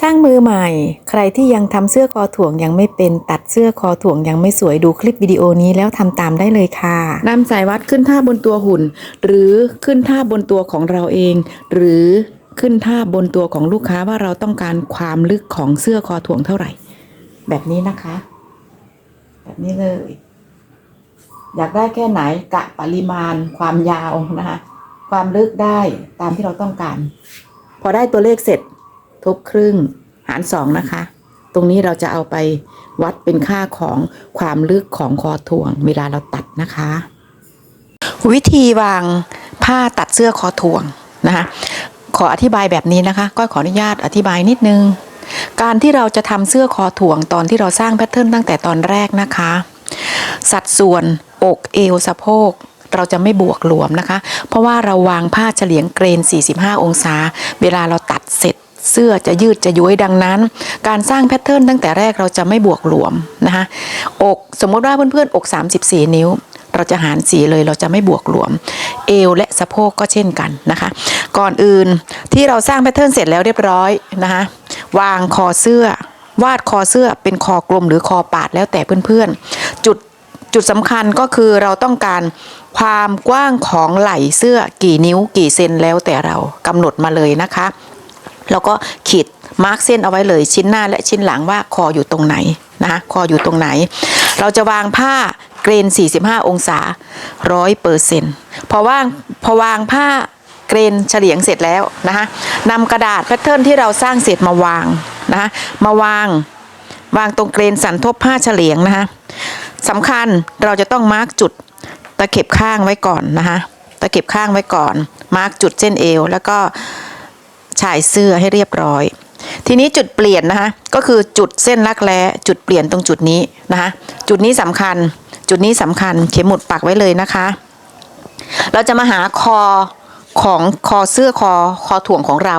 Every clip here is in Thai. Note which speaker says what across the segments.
Speaker 1: ช่างมือใหม่ ใครที่ยังทำเสื้อคอถ่วงยังไม่เป็น ตัดเสื้อคอถ่วงยังไม่สวยดูคลิปวิดีโอนี้แล้วทำตามได้เลยค่ะนำสายวัดขึ้นท่าบนตัวหุ่น หรือขึ้นท่าบนตัวของเราเอง หรือขึ้นท่าบนตัวของลูกค้าว่าเราต้องการความลึกของเสื้อคอถ่วงเท่าไหร่ แบบนี้นะคะ แบบนี้เลย อยากได้แค่ไหนกะปริมาณ ความยาวนะคะ ความลึกได้ตามที่เราต้องการ พอได้ตัวเลขเสร็จ ทุบครึ่งหารสองนะคะ ตรงนี้เราจะเอาไปวัดเป็นค่าของความลึกของคอถ่วง เวลาเราตัดนะคะ วิธีวางผ้าตัดเสื้อคอถ่วงนะคะขออธิบายแบบนี้นะคะ ก็ขออนุญาตอธิบายนิดนึง การที่เราจะทำเสื้อคอถ่วงตอนที่เราสร้างแพทเทิร์นตั้งแต่ตอนแรกนะคะ สัดส่วนอกเอวสะโพกเราจะไม่บวกหลวมนะคะ เพราะว่าเราวางผ้าเฉลียงเกรน 45 องศา เวลาเราตัดเสร็จ เสื้อจะยืดจะย้วยดังนั้น การสร้างแพทเทิร์นตั้งแต่แรกเราจะไม่บวกหลวมนะคะอกสมมติว่าเพื่อนๆอก 34 นิ้ว เราจะหารสีเลยเราจะไม่บวกหลวม เอวและสะโพกก็เช่นกันนะคะ ก่อนอื่นที่เราสร้างแพทเทิร์นเสร็จแล้วเรียบร้อยนะคะวางคอเสื้อ วาดคอเสื้อเป็นคอกลมหรือคอปาดแล้วแต่เพื่อนๆ จุดจุดสำคัญก็คือเราต้องการความกว้างของไหล่เสื้อกี่นิ้วกี่เซนแล้วแต่เรากำหนดมาเลยนะคะ แล้วก็ขีดมาร์กเส้นเอาไว้เลยชิ้นหน้าและชิ้นหลังว่าคออยู่ตรงไหนนะคะคออยู่ตรงไหน เราจะวางผ้าเกรน 45 องศา100เปอร์เซ็นต์พอวางพอวางผ้าเกรนเฉลียงเสร็จแล้วนะคะนำกระดาษแพทเทิร์นที่เราสร้างเสร็จมาวางนะคะมาวางวางตรงเกรนสันทบผ้าเฉลียงนะคะสำคัญเราจะต้องมาร์กจุดตะเข็บข้างไว้ก่อนนะคะตะเข็บข้างไว้ก่อน มาร์กจุดเส้นเอว แล้วก็ ฉายเสื้อให้เรียบร้อย ทีนี้จุดเปลี่ยนนะคะก็คือจุดเส้นรักแร้จุดเปลี่ยนตรงจุดนี้นะคะจุดนี้สำคัญ จุดนี้สำคัญเข็มหมุดปักไว้เลยนะคะ เราจะมาหาคอของคอเสื้อคอคอถ่วงของเรา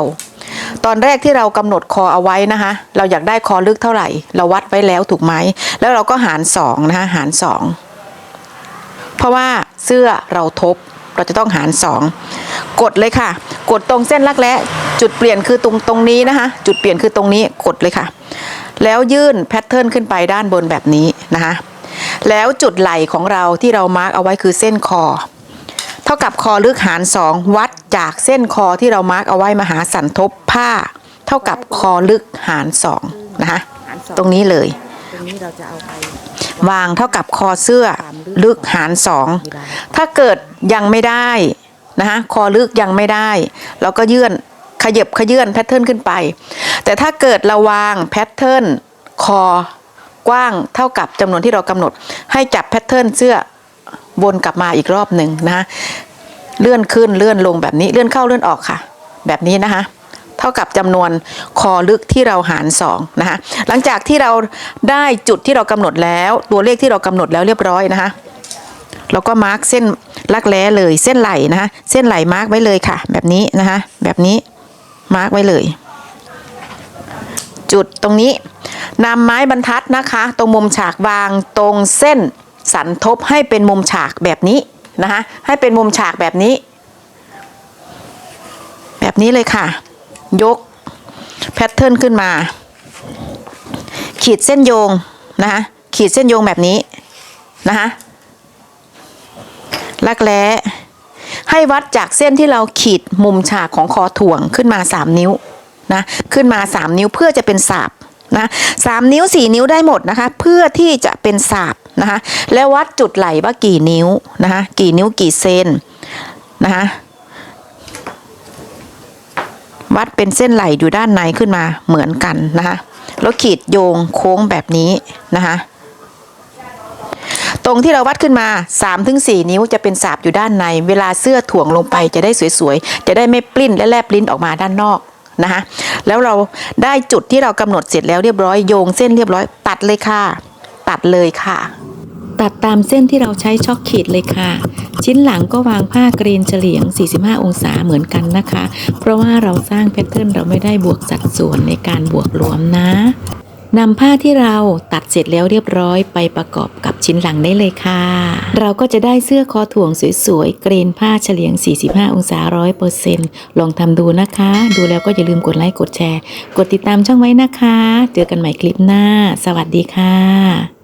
Speaker 1: ตอนแรกที่เรากำหนดคอเอาไว้นะคะ เราอยากได้คอลึกเท่าไหร่ เราวัดไว้แล้วถูกไหมแล้วเราก็หารสองนะคะหารสองเพราะว่าเสื้อเราทบเราจะต้องหารสองกดเลยค่ะ กดตรงเส้นรักแร้ จุดเปลี่ยนคือตรงตรงนี้นะคะ จุดเปลี่ยนคือตรงนี้กดเลยค่ะ แล้วยื่นแพทเทิร์นขึ้นไปด้านบนแบบนี้นะคะแล้วจุดไหล่ของเราที่เรามาร์กเอาไว้คือเส้นคอ เท่ากับคอลึกหารสองวัดจากเส้นคอที่เรามาร์กเอาไว้มาหาสันทบผ้า เท่ากับคอลึกหารสองนะคะตรงนี้เลย
Speaker 2: ตรงนี้เราจะเอาไป
Speaker 1: วางเท่ากับคอเสื้อลึกหารสองถ้าเกิดยังไม่ได้นะคะคอลึกยังไม่ได้ เราก็ยื่นข ยับขยื่นแพทเทิร์นขึ้นไป แต่ถ้าเกิดเราวางแพทเทิร์นคอกว้างเท่ากับจำนวนที่เรากำหนด ให้จับแพทเทิร์นเสื้อวนกลับมาอีกรอบหนึ่งนะเลื่อนขึ้นเลื่อนลงแบบนี้เลื่อนเข้าเลื่อนออกค่ะ แบบนี้นะคะเท่ากับจำนวนคอลึกที่เราหารสองนะคะหลังจากที่เราได้จุดที่เรากำหนดแล้ว ตัวเลขที่เรากำหนดแล้วเรียบร้อยนะคะเราก็มาร์กเส้นลักแร้เลยเส้นไหลนะคะเส้นไหลมาร์กไว้เลยค่ะ แบบนี้นะคะแบบนี้ มาร์กไว้เลย จุดตรงนี้นำไม้บรรทัดนะคะ ตรงมุมฉากวางตรงเส้นสันทบให้เป็นมุมฉากแบบนี้นะคะให้เป็นมุมฉากแบบนี้ แบบนี้เลยค่ะ ยกแพทเทิร์นขึ้นมา ขีดเส้นโยงนะคะขีดเส้นโยงแบบนี้นะคะลักแร้ ให้วัดจากเส้นที่เราขีดมุมฉากของคอถ่วงขึ้นมา 3 นิ้วนะขึ้นมา 3 นิ้วเพื่อจะเป็นสาบนะสามนิ้ว 4 นิ้วได้หมดนะคะ เพื่อที่จะเป็นสาบนะคะแล้ววัดจุดไหลว่ากี่นิ้วนะคะกี่นิ้วกี่เซนนะคะวัดเป็นเส้นไหลอยู่ด้านในขึ้นมาเหมือนกันนะคะแล้วขีดโยงโค้งแบบนี้นะคะ ตรงที่เราวัดขึ้นมา 3-4 นิ้วจะเป็นสาบอยู่ด้านใน เวลาเสื้อถ่วงลงไปจะได้สวยๆ จะได้ไม่ปลิ้นและแลบลิ้นออกมาด้านนอกนะคะแล้วเราได้จุดที่เรากำหนดเสร็จแล้วเรียบร้อยโยงเส้นเรียบร้อย ตัดเลยค่ะ ตัดเลยค่ะ ตัดตามเส้นที่เราใช้ช็อกขีดเลยค่ะ ชิ้นหลังก็วางผ้ากรีนเฉลียง 45 องศาเหมือนกันนะคะ เพราะว่าเราสร้างแพทเทิร์นเราไม่ได้บวกสัดส่วนในการบวกรวมนะนำผ้าที่เราตัดเสร็จแล้วเรียบร้อยไปประกอบกับ ชิ้นชิ้นหลังได้เลยค่ะ เราก็จะได้เสื้อคอถ่วงสวยๆ เกรนผ้าเฉลียง 45 องศา100%ลองทำดูนะคะ ดูแล้วก็อย่าลืมกดไลค์ กดแชร์ กดติดตามช่องไว้นะคะ เจอกันใหม่คลิปหน้า สวัสดีค่ะ